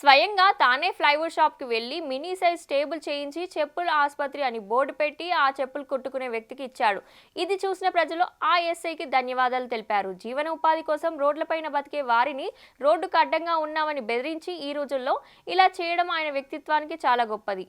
స్వయంగా తానే ఫ్లైవుడ్ షాప్కి వెళ్ళి మినీ సైజ్ టేబుల్ చేయించి చెప్పుల ఆసుపత్రి అని బోర్డు పెట్టి ఆ చెప్పులు కుట్టుకునే వ్యక్తికి ఇచ్చాడు. ఇది చూసిన ప్రజలు ఆ ఎస్ఐకి ధన్యవాదాలు తెలిపారు. జీవన ఉపాధి కోసం రోడ్లపైన బతికే వారిని రోడ్డుకు అడ్డంగా ఉన్నామని బెదిరించి ఈ రోజుల్లో ఇలా చేయడం ఆయన వ్యక్తిత్వానికి చాలా గొప్పది.